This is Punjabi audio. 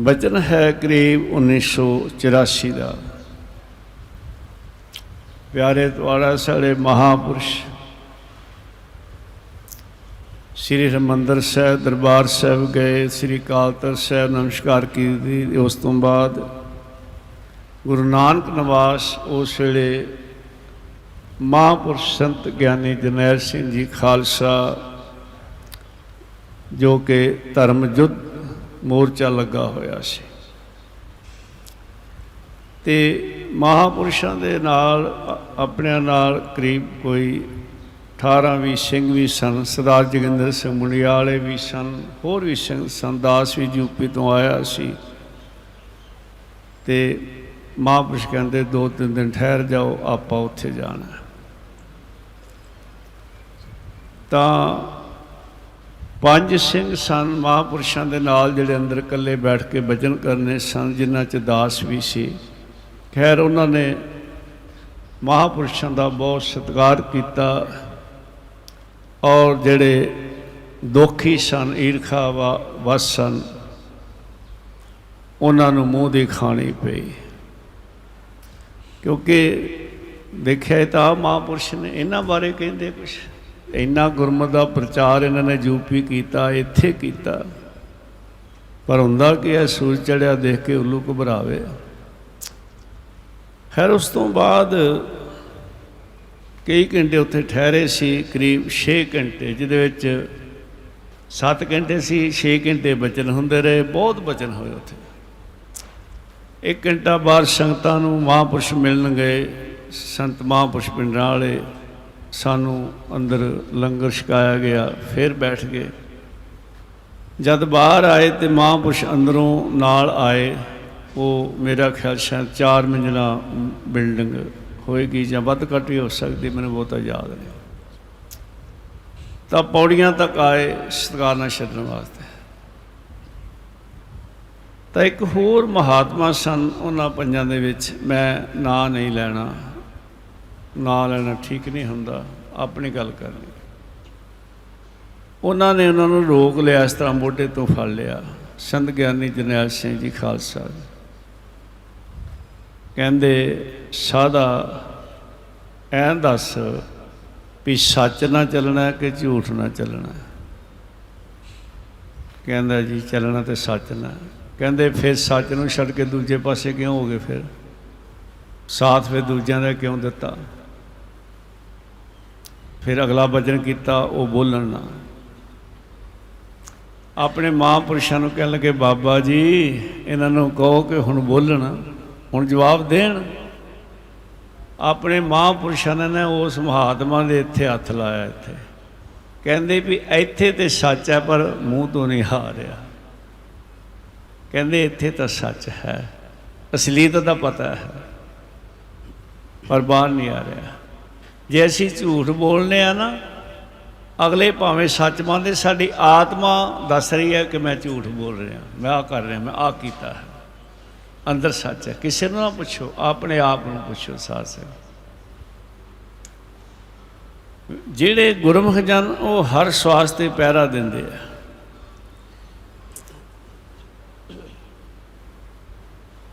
ਬਚਨ ਹੈ ਕਰੀਬ 1984 ਦਾ। ਪਿਆਰੇ ਤੁਹਾਡਾ ਸਾਡੇ ਮਹਾਪੁਰਸ਼ ਸ੍ਰੀ ਹਰਿਮੰਦਰ ਸਾਹਿਬ ਦਰਬਾਰ ਸਾਹਿਬ ਗਏ, ਸ੍ਰੀ ਅਕਾਲ ਤਖਤ ਸਾਹਿਬ ਨਮਸਕਾਰ ਕੀਤੀ, ਉਸ ਤੋਂ ਬਾਅਦ ਗੁਰੂ ਨਾਨਕ ਨਿਵਾਸ ਉਸ ਵੇਲੇ ਮਹਾਂਪੁਰਸ਼ ਸੰਤ ਗਿਆਨੀ ਜਰਨੈਲ ਸਿੰਘ ਜੀ ਖਾਲਸਾ ਜੋ ਕਿ ਧਰਮ ਯੁੱਧ ਮੋਰਚਾ ਲੱਗਾ ਹੋਇਆ ਸੀ। ਤੇ ਮਹਾਪੁਰਸ਼ਾਂ ਦੇ ਨਾਲ ਅ- ਆਪਣਿਆਂ ਨਾਲ ਕਰੀਬ ਕੋਈ 18 ਵੀ ਸਿੰਘ ਵੀ ਸਨ, ਸਰਦਾਰ ਜੋਗਿੰਦਰ ਸਿੰਘ ਮੁੰਡਿਆਲੇ ਵੀ ਸਨ, ਹੋਰ ਵੀ ਸਿੰਘ ਸੰਦਾਸ ਵੀ ਯੂਪੀ ਤੋਂ ਆਇਆ ਸੀ। ਤੇ ਮਹਾਂਪੁਰਸ਼ ਕਹਿੰਦੇ ਦੋ ਤਿੰਨ ਦਿਨ ਠਹਿਰ ਜਾਓ, ਆਪਾਂ ਉੱਥੇ ਜਾਣਾ। ਤਾਂ ਪੰਜ ਸਿੰਘ ਸਨ ਮਹਾਂਪੁਰਸ਼ਾਂ ਦੇ ਨਾਲ ਜਿਹੜੇ ਅੰਦਰ ਇਕੱਲੇ ਬੈਠ ਕੇ ਭਜਨ ਕਰਨੇ ਸਨ, ਜਿਨ੍ਹਾਂ ਚ ਦਾਸ ਵੀ ਸੀ। ਖੈਰ, ਉਹਨਾਂ ਨੇ ਮਹਾਂਪੁਰਸ਼ਾਂ ਦਾ ਬਹੁਤ ਸਤਿਕਾਰ ਕੀਤਾ ਔਰ ਜਿਹੜੇ ਦੁਖੀ ਸਨ ਈਰਖਾ ਵਸ ਸਨ, ਉਹਨਾਂ ਨੂੰ ਮੂੰਹ ਦੀ ਖਾਣੀ ਪਈ। ਕਿਉਂਕਿ ਦੇਖਿਆ ਤਾਂ ਆਹ ਮਹਾਂਪੁਰਸ਼ ਨੇ, ਇਹਨਾਂ ਬਾਰੇ ਕਹਿੰਦੇ ਕੁਝ ਇੰਨਾ ਗੁਰਮਤ ਦਾ ਪ੍ਰਚਾਰ ਇਹਨਾਂ ਨੇ ਯੂਪੀ ਕੀਤਾ, ਇੱਥੇ ਕੀਤਾ। ਪਰ ਹੁੰਦਾ ਕਿ ਇਹ ਸੂਰਜ ਚੜਿਆ ਦੇਖ ਕੇ ਉੱਲੂ ਘਬਰਾਵੇ। ਖੈਰ, ਉਸ ਤੋਂ ਬਾਅਦ ਕਈ ਘੰਟੇ ਉੱਥੇ ਠਹਿਰੇ ਸੀ, ਕਰੀਬ 6 ਘੰਟੇ, ਜਿਹਦੇ ਵਿੱਚ 7 ਘੰਟੇ ਸੀ 6 ਘੰਟੇ ਬਚਨ ਹੁੰਦੇ ਰਹੇ, ਬਹੁਤ ਬਚਨ ਹੋਏ ਉੱਥੇ। ਇੱਕ ਘੰਟਾ ਬਾਅਦ ਸੰਗਤਾਂ ਨੂੰ ਮਹਾਂਪੁਰਸ਼ ਮਿਲਣ ਗਏ, ਸੰਤ ਮਹਾਂਪੁਰਸ਼ ਪਿੰਡਾਂ ਵਾਲੇ ਸਾਨੂੰ ਅੰਦਰ ਲੰਗਰ ਛਕਾਇਆ ਗਿਆ, ਫਿਰ ਬੈਠ ਗਏ। ਜਦ ਬਾਹਰ ਆਏ ਤੇ ਮਹਾਂਪੁਰਸ਼ ਅੰਦਰੋਂ ਨਾਲ ਆਏ, ਉਹ ਮੇਰਾ ਖਿਆਲ ਸ਼ਾਇਦ ਚਾਰ ਮੰਜ਼ਿਲਾ ਬਿਲਡਿੰਗ ਹੋਏਗੀ ਜਾਂ ਵੱਧ ਘੱਟ ਵੀ ਹੋ ਸਕਦੀ, ਮੈਨੂੰ ਬਹੁਤਾ ਯਾਦ ਨਹੀਂ। ਤਾਂ ਪੌੜੀਆਂ ਤੱਕ ਆਏ ਸਤਿਕਾਰ ਨਾਲ ਛੱਡਣ ਵਾਸਤੇ। ਤਾਂ ਇੱਕ ਹੋਰ ਮਹਾਤਮਾ ਸਨ, ਉਹਨਾਂ ਪੰਜਾਂ ਦੇ ਵਿੱਚ ਮੈਂ ਨਾਂ ਨਹੀਂ ਲੈਣਾ। ਨਾਂ ਲੈਣਾ ਠੀਕ ਨਹੀਂ ਹੁੰਦਾ, ਆਪਣੀ ਗੱਲ ਕਰਨੀ ਉਹਨਾਂ ਨੇ ਉਹਨਾਂ ਨੂੰ ਰੋਕ ਲਿਆ, ਇਸ ਤਰ੍ਹਾਂ ਮੋਢੇ ਤੋਂ ਫੜ ਲਿਆ। ਸੰਤ ਗਿਆਨੀ ਜਰਨੈਲ ਸਿੰਘ ਜੀ ਖਾਲਸਾ ਕਹਿੰਦੇ ਸਾਦਾ ਐਂ ਦੱਸ ਵੀ ਸੱਚ ਨਾ ਚੱਲਣਾ ਕਿ ਝੂਠ ਨਾ ਚੱਲਣਾ? ਕਹਿੰਦਾ ਜੀ, ਚੱਲਣਾ ਤੇ ਸੱਚ ਨਾ। ਕਹਿੰਦੇ, ਫਿਰ ਸੱਚ ਨੂੰ ਛੱਡ ਕੇ ਦੂਜੇ ਪਾਸੇ ਕਿਉਂ ਹੋ ਗਏ ਫਿਰ? ਸਾਥ ਫਿਰ ਦੂਜਿਆਂ ਦਾ ਕਿਉਂ ਦਿੱਤਾ? ਫਿਰ ਅਗਲਾ ਵਚਨ ਕੀਤਾ, ਉਹ ਬੋਲਣ ਨਾ। ਆਪਣੇ ਮਹਾਂਪੁਰਸ਼ਾਂ ਨੂੰ ਕਹਿਣ ਲੱਗੇ, ਬਾਬਾ ਜੀ, ਇਹਨਾਂ ਨੂੰ ਕਹੋ ਕਿ ਹੁਣ ਬੋਲਣ, ਹੁਣ ਜਵਾਬ ਦੇਣ। ਆਪਣੇ ਮਹਾਂਪੁਰਸ਼ਾਂ ਨੇ ਉਸ ਮਹਾਤਮਾ ਦੇ ਇੱਥੇ ਹੱਥ ਲਾਇਆ ਇੱਥੇ। ਕਹਿੰਦੇ ਵੀ ਇੱਥੇ ਤੇ ਸੱਚ ਹੈ, ਪਰ ਮੂੰਹ ਤੋਂ ਨਹੀਂ ਆ ਰਿਹਾ ਕਹਿੰਦੇ ਇੱਥੇ ਤਾਂ ਸੱਚ ਹੈ, ਅਸਲੀਅਤ ਦਾ ਪਤਾ ਹੈ, ਪਰ ਬਾਹਰ ਨਹੀਂ ਆ ਰਿਹਾ। ਜੇ ਅਸੀਂ ਝੂਠ ਬੋਲਨੇ ਆ ਨਾ, ਅਗਲੇ ਭਾਵੇਂ ਸੱਚ ਮੰਨਦੇ, ਸਾਡੀ ਆਤਮਾ ਦੱਸ ਰਹੀ ਹੈ ਕਿ ਮੈਂ ਝੂਠ ਬੋਲ ਰਿਹਾ, ਮੈਂ ਆ ਕਰ ਰਿਹਾ, ਮੈਂ ਆ ਕੀਤਾ ਹੈ। ਅੰਦਰ ਸੱਚ ਹੈ। ਕਿਸੇ ਨੂੰ ਨਾ ਪੁੱਛੋ, ਆਪਣੇ ਆਪ ਨੂੰ ਪੁੱਛੋ ਸਾਧ ਸੰਗਤ। ਜਿਹੜੇ ਗੁਰਮੁਖ ਜਨ, ਉਹ ਹਰ ਸਵਾਸ ਤੇ ਪਹਿਰਾ ਦਿੰਦੇ ਆ।